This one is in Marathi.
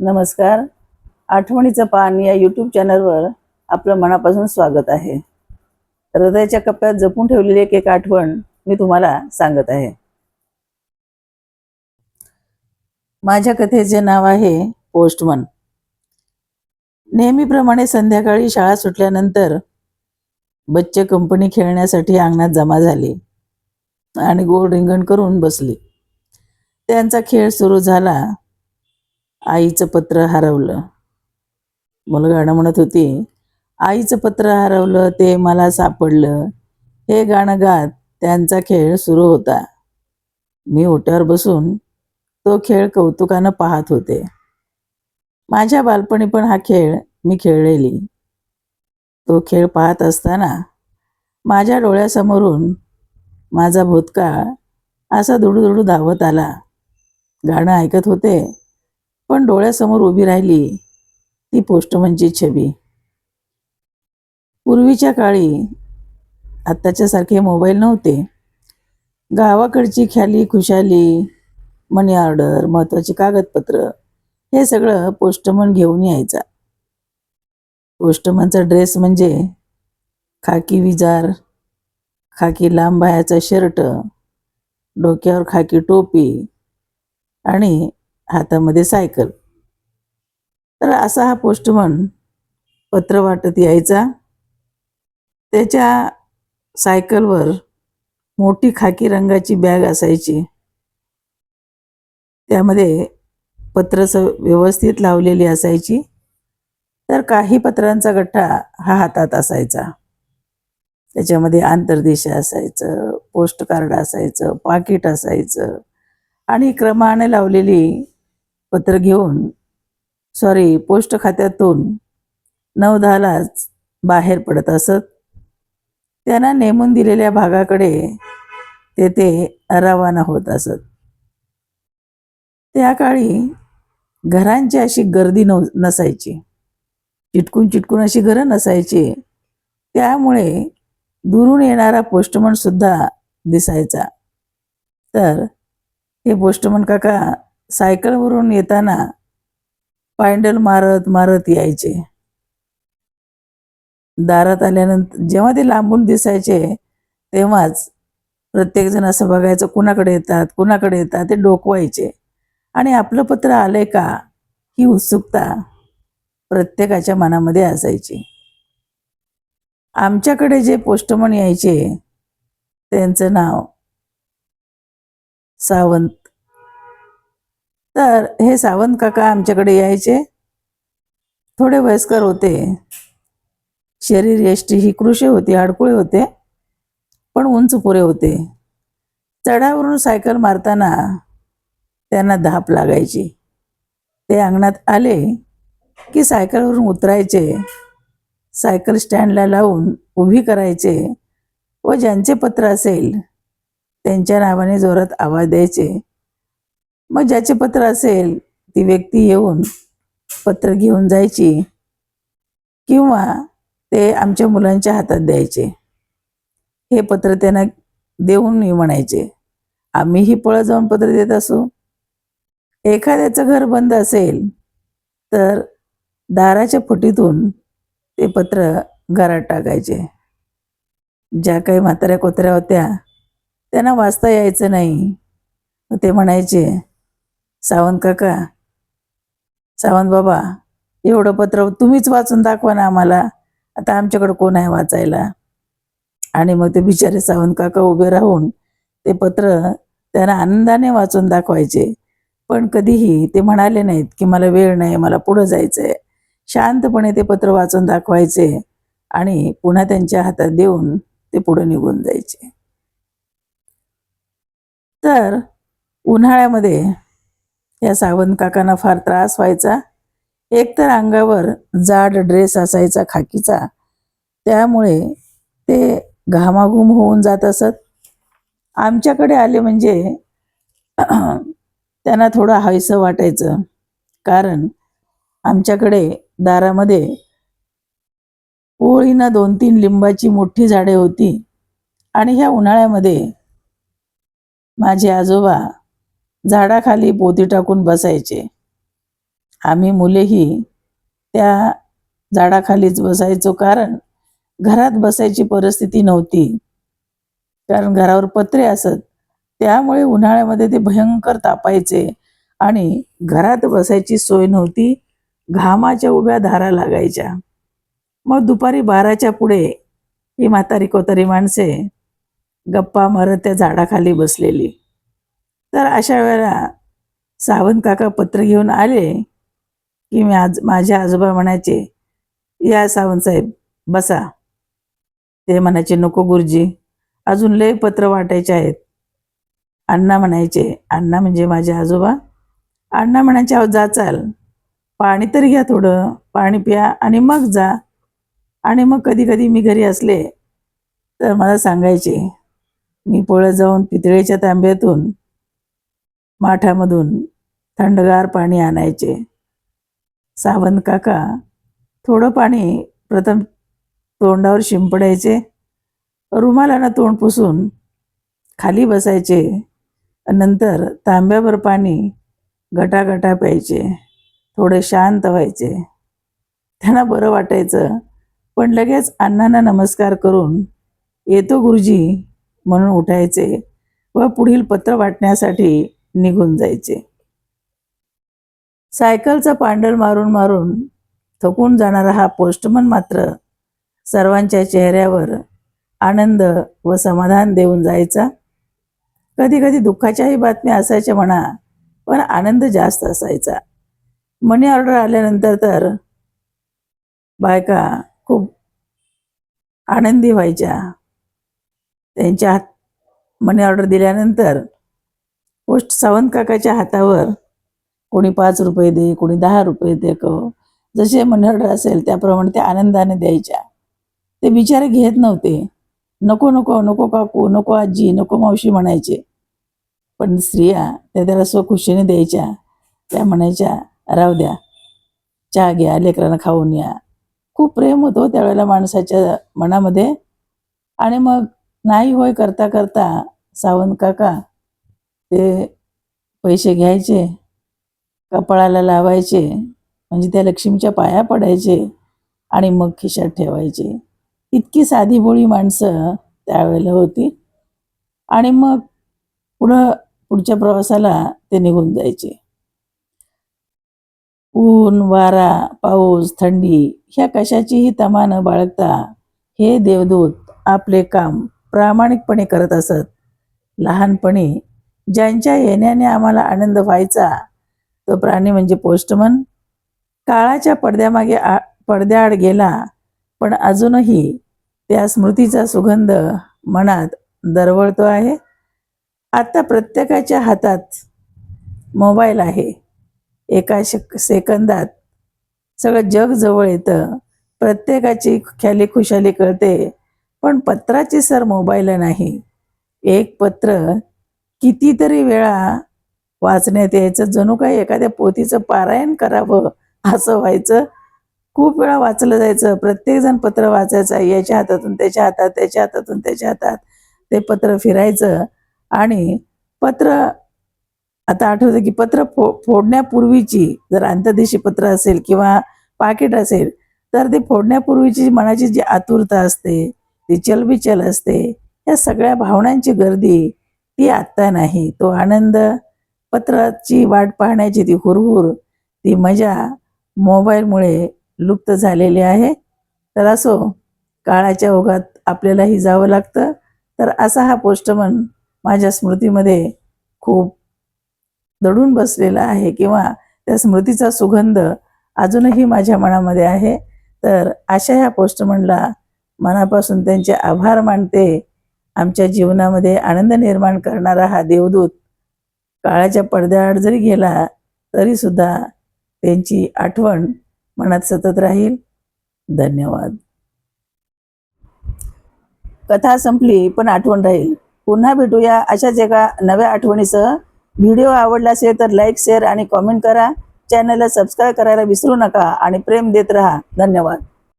नमस्कार. आठवणीचं पान या यूट्यूब चॅनलवर आपलं मनापासून स्वागत आहे. हृदयाच्या कप्प्यात जपून ठेवलेली एक एक आठवण मी तुम्हाला सांगत आहे. माझ्या कथेचे नाव आहे पोस्टमन. नेहमीप्रमाणे संध्याकाळी शाळा सुटल्यानंतर बच्चे कंपनी खेळण्यासाठी अंगणात जमा झाली आणि गोल रिंगण करून बसली. त्यांचा खेळ सुरू झाला आईचं पत्र हरवलं. मुलं गाणं म्हणत होती आईचं पत्र हरवलं ते मला सापडलं. हे गाणं गात त्यांचा खेळ सुरू होता. मी ओट्यावर बसून तो खेळ कौतुकानं पाहत होते. माझ्या बालपणी पण हा खेळ मी खेळलेली. तो खेळ पाहत असताना माझ्या डोळ्यासमोरून माझा भूतकाळ असा दुडूदुडू धावत आला. गाणं ऐकत होते पण डोळ्यासमोर उभी राहिली ती पोस्टमनची म्हणजे छबी. पूर्वीच्या काळी आत्ताच्या सारखे मोबाईल नव्हते. गावाकडची ख्याली खुशाली मनी ऑर्डर महत्त्वाची कागदपत्र हे सगळं पोस्टमन घेऊन यायचा. पोस्टमनचा ड्रेस म्हणजे खाकी विजार खाकी लांब बायाचा शर्ट डोक्यावर खाकी टोपी आणि हातामध्ये सायकल. तर असा हा पोस्टमन पत्र वाटत यायचा. त्याच्या सायकलवर मोठी खाकी रंगाची बॅग असायची. त्यामध्ये पत्र स व्यवस्थित लावलेली असायची. तर काही पत्रांचा गठ्ठा हा हातात असायचा. त्याच्यामध्ये आंतरदेश असायचं पोस्ट कार्ड असायचं पाकिट असायचं आणि क्रमाने लावलेली पत्र घेऊन सॉरी पोस्ट खात्यातून नऊ दहालाच बाहेर पडत असत. त्यांना नेमून दिलेल्या भागाकडे तेथे ते रवाना होत असत. त्या काळी घरांची अशी गर्दी नव नसायची. चिटकून चिटकून अशी घरं नसायची. त्यामुळे दुरून येणारा पोस्टमन सुद्धा दिसायचा. तर हे पोस्टमन काका सायकलवरून येताना पायंडल मारत मारत यायचे. दारात आल्यानंतर जेव्हा ते लांबून दिसायचे तेव्हाच प्रत्येकजण असं बघायचं कुणाकडे येतात कुणाकडे येतात ते डोकवायचे. आणि आपलं पत्र आलंय का ही उत्सुकता प्रत्येकाच्या मनामध्ये असायची. आमच्याकडे जे पोस्टमन यायचे त्यांचं नाव सावंत तर हे सावंत काका आमच्याकडे यायचे. थोडे वयस्कर होते. शरीर यष्टी ही कृषी होती हाडकुळे होते पण उंच पुरे होते. चढावरून सायकल मारताना त्यांना धाप लागायची. ते अंगणात आले की सायकलवरून उतरायचे. सायकल स्टँडला लावून उभी करायचे व ज्यांचे पत्र असेल त्यांच्या नावाने जोरात आवाज द्यायचे. मग ज्याचे पत्र असेल ती व्यक्ती येऊन पत्र घेऊन जायची किंवा ते आमच्या मुलांच्या हातात द्यायचे. हे पत्र त्यांना देऊन मी म्हणायचे आम्हीही पळत जाऊन पत्र देत असू. एखाद्याचं घर बंद असेल तर दाराच्या फुटीतून ते पत्र घरात टाकायचे. ज्या काही म्हाताऱ्या कोत्र्या होत्या त्यांना वाचता यायचं नाही. ते म्हणायचे सावंत काका सावंत बाबा एवढं पत्र तुम्हीच वाचून दाखवा ना आम्हाला. आता आमच्याकडं कोण आहे वाचायला? आणि मग ते बिचारे सावंत काका उभे राहून ते पत्र त्यांना आनंदाने वाचून दाखवायचे. पण कधीही ते म्हणाले नाहीत की मला वेळ नाही मला पुढं जायचं आहे शांतपणे ते पत्र वाचून दाखवायचे आणि पुन्हा त्यांच्या हातात देऊन ते पुढे निघून जायचे. तर उन्हाळ्यामध्ये या सावंत काकांना फार त्रास व्हायचा. एकतर अंगावर जाड ड्रेस असायचा खाकीचा. त्यामुळे ते घामाघूम होऊन जात असत. आमच्याकडे आले म्हणजे त्यांना थोडं हायसं वाटायचं. कारण आमच्याकडे दारामध्ये ओळीनं दोन तीन लिंबाची मोठी झाडे होती. आणि ह्या उन्हाळ्यामध्ये माझे आजोबा झाडाखाली पोती टाकून बसायचे. आम्ही मुलेही त्या झाडाखालीच बसायचो कारण घरात बसायची परिस्थिती नव्हती. कारण घरावर पत्रे असत. त्यामुळे उन्हाळ्यामध्ये ते भयंकर तापायचे आणि घरात बसायची सोय नव्हती. घामाच्या उभ्या धारा लागायच्या. मग दुपारी बाराच्या पुढे ही म्हातारी कोतारी माणसे गप्पा मारत त्या झाडाखाली बसलेली. तर अशा वेळेला सावंत काका पत्र घेऊन आले की मी आज माझ्या आजोबा म्हणायचे या सावंत साहेब बसा. ते म्हणायचे नको गुरुजी अजून लय पत्र वाटायचे आहेत. अण्णा म्हणायचे अण्णा म्हणजे माझे आजोबा? अण्णा म्हणायचे अहो जा चाल पाणी तरी घ्या थोडं पाणी प्या आणि मग जा. आणि मग कधी कधी मी घरी असले तर मला सांगायचे मी पोळं जाऊन पितळेच्या तांब्यातून माठामधून थंडगार पाणी आणायचे. सावंत काका थोडं पाणी प्रथम तोंडावर शिंपडायचे. रुमालानं तोंड पुसून खाली बसायचे. नंतर तांब्याभर पाणी गटागटा प्यायचे. थोडे शांत व्हायचे. त्यांना बरं वाटायचं पण लगेच अण्णांना नमस्कार करून येतो गुरुजी म्हणून उठायचे व पुढील पत्र वाटण्यासाठी निघून जायचे. सायकलचा पांडल मारून मारून थकून जाणारा हा पोस्टमन मात्र सर्वांच्या चेहऱ्यावर आनंद व समाधान देऊन जायचा. कधी कधी दुःखाच्याही बातम्या असायच्या म्हणा पण आनंद जास्त असायचा. मनी ऑर्डर आल्यानंतर तर बायका खूप आनंदी व्हायच्या. त्यांच्या हात मनी ऑर्डर दिल्यानंतर पोस्ट सावंत काकाच्या हातावर कोणी पाच रुपये दे कोणी दहा रुपये दे क जसे मनी असेल त्याप्रमाणे ते आनंदाने द्यायच्या. ते बिचारे घेत नव्हते. नको नको नको काकू नको आजी नको मावशी म्हणायचे. पण स्त्रिया त्या त्याला स्वखुशीने द्यायच्या. त्या म्हणायच्या राहू द्या. चहा घ्या लेकरांना खाऊन या. खूप प्रेम होतो हो त्यावेळेला माणसाच्या मनामध्ये. आणि मग नाही होय करता करता सावंत काका ते पैसे घ्यायचे कपाळाला लावायचे म्हणजे त्या लक्ष्मीच्या पाया पडायचे आणि मग खिशात ठेवायचे. इतकी साधी भोळी माणसं त्यावेळेला होती. आणि मग पुढं पुढच्या प्रवासाला ते निघून जायचे. ऊन वारा पाऊस थंडी ह्या कशाचीही तमा न बाळगता हे देवदूत आपले काम प्रामाणिकपणे करत असत. लहानपणी ज्यांच्या येण्याने आम्हाला आनंद व्हायचा तो प्राणी म्हणजे पोस्टमन. काळाच्या पडद्यामागे आ पडद्याआड गेला पण अजूनही त्या स्मृतीचा सुगंध मनात दरवळतो आहे. आता प्रत्येकाच्या हातात मोबाईल आहे. एका शक सेकंदात सगळं जग जवळ येतं. प्रत्येकाची ख्याली खुशाली कळते पण पत्राची सर मोबाईल नाही. एक पत्र कितीतरी वेळा वाचण्यात यायचं जणू काही एखाद्या पोथीचं पारायण करावं असं व्हायचं. खूप वेळा वाचलं जायचं. प्रत्येकजण पत्र वाचायचं याच्या हातातून त्याच्या हातात त्याच्या हातातून त्याच्या हातात. ते पत्र फिरायचं. आणि पत्र आता आठवतं की पत्र फो फोडण्यापूर्वीची जर अंतदेशी पत्र असेल किंवा पाकिट असेल तर ते फोडण्यापूर्वीची मनाची जी आतुरता असते ती चलबिचल असते या सगळ्या भावनांची गर्दी ती आत्ता नाही. तो आनंद पत्राची वाट पाहण्याची ती हुरहुर ती मजा मोबाईलमुळे लुप्त झालेली आहे. तर असो काळाच्या ओघात आपल्यालाही जावं लागतं. तर असा हा पोस्टमन माझ्या स्मृतीमध्ये खूप दडून बसलेला आहे किंवा त्या स्मृतीचा सुगंध अजूनही माझ्या मनामध्ये आहे. तर अशा ह्या पोस्टमनला मनापासून त्यांचे आभार मानते. आमच्या जीवनामध्ये आनंद निर्माण करणारा हा देवदूत काळाच्या पडद्याआड जरी गेला तरीसुद्धा त्यांची आठवण मनात सतत राहील. धन्यवाद. कथा संपली पण आठवण राहील. पुन्हा भेटूया अशाच एका नव्या आठवणीसह. व्हिडिओ आवडला असेल तर लाईक शेअर आणि कॉमेंट करा. चॅनलला सबस्क्राईब करायला विसरू नका आणि प्रेम देत राहा. धन्यवाद.